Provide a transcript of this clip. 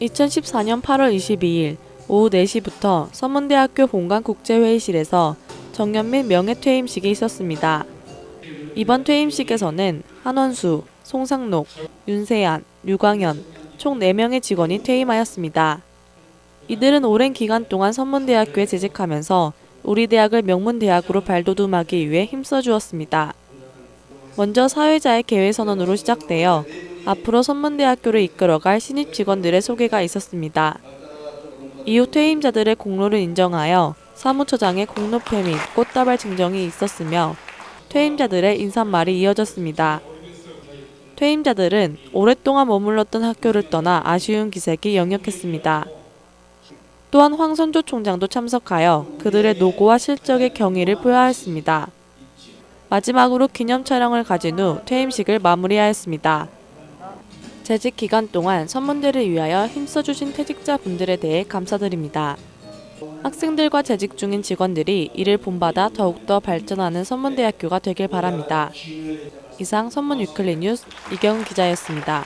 2014년 8월 22일 오후 4시부터 서문대학교 본관 국제회의실에서 정년 및 명예퇴임식이 있었습니다. 이번 퇴임식에서는 한원수, 송상록, 윤세안, 유광현 총 4명의 직원이 퇴임하였습니다. 이들은 오랜 기간 동안 선문대학교에 재직하면서 우리 대학을 명문대학으로 발돋움하기 위해 힘써 주었습니다. 먼저 사회자의 개회 선언으로 시작되어 앞으로 선문대학교를 이끌어갈 신입 직원들의 소개가 있었습니다. 이후 퇴임자들의 공로를 인정하여 사무처장의 공로패 및 꽃다발 증정이 있었으며 퇴임자들의 인사말이 이어졌습니다. 퇴임자들은 오랫동안 머물렀던 학교를 떠나 아쉬운 기색이 역력했습니다. 또한 황선조 총장도 참석하여 그들의 노고와 실적의 경의를 표하였습니다. 마지막으로 기념 촬영을 가진 후 퇴임식을 마무리하였습니다. 재직 기간 동안 선문대를 위하여 힘써주신 퇴직자분들에 대해 감사드립니다. 학생들과 재직 중인 직원들이 이를 본받아 더욱더 발전하는 선문대학교가 되길 바랍니다. 이상 선문 위클리 뉴스 이경은 기자였습니다.